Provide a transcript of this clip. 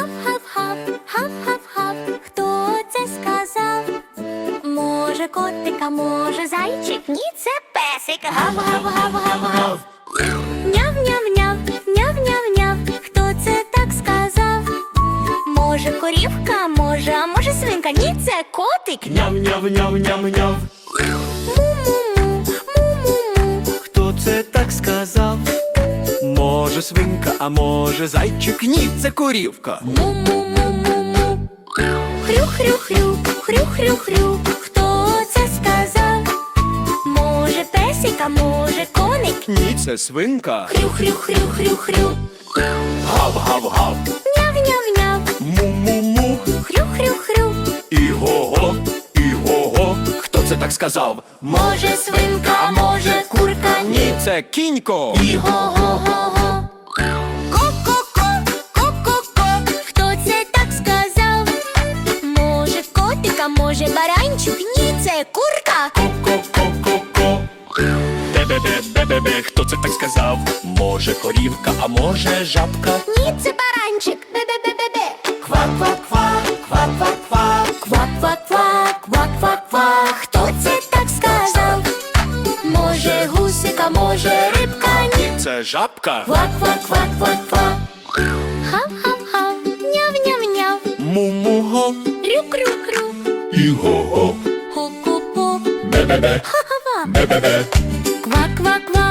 Хап-хап-хап, хап-хап-хап, хто це сказав? Може котика, може зайчик, ні, це песик. Гав-гав-гав-гав-гав. Няв-няв-няв, няв-няв-няв, хто це так сказав? Може корівка, може, а може свинка, ні, це котик. Ням-ням-ням-ням-ням. Му-му-му, му-му-му. Хто це так сказав? Може свинка, а може зайчик? Ні, це корівка. Му-му-му-му-му. Хрю-хрю-хрю, хрю-хрю-хрю, хто це сказав? Може песик, а може коник? Ні, це свинка. Хрю-хрю-хрю-хрю-хрю. Гав-гав-гав. Няв-няв-няв, Му-му-му. хрю-хрю-хрю. Іго-го, іго-го. Хто це так сказав? Може свинка, а може курка? Ні, це кінько. Іго-го-го-го. Може баранчик? Ні, це курка. Ко-ко-ко-ко-ко. Бе-бе-бе-бе-бе-бе. Хто це так сказав? Може корівка, а може жабка? Ні, це баранчик. Бе-бе-бе-бе-бе. Ква-ква-ква, ква-ква-ква. Квак-квак-квак, квак-квак-квак. Хто це так сказав? Може гусик, а може рибка? Ні. Це жабка. Квак-квак-квак-квак-квак. Ю-хо-хо. Хо-ку-пу. Бе-бе-бе. Ха-ха-ха. Бе-бе-бе. Ква-ква-ква.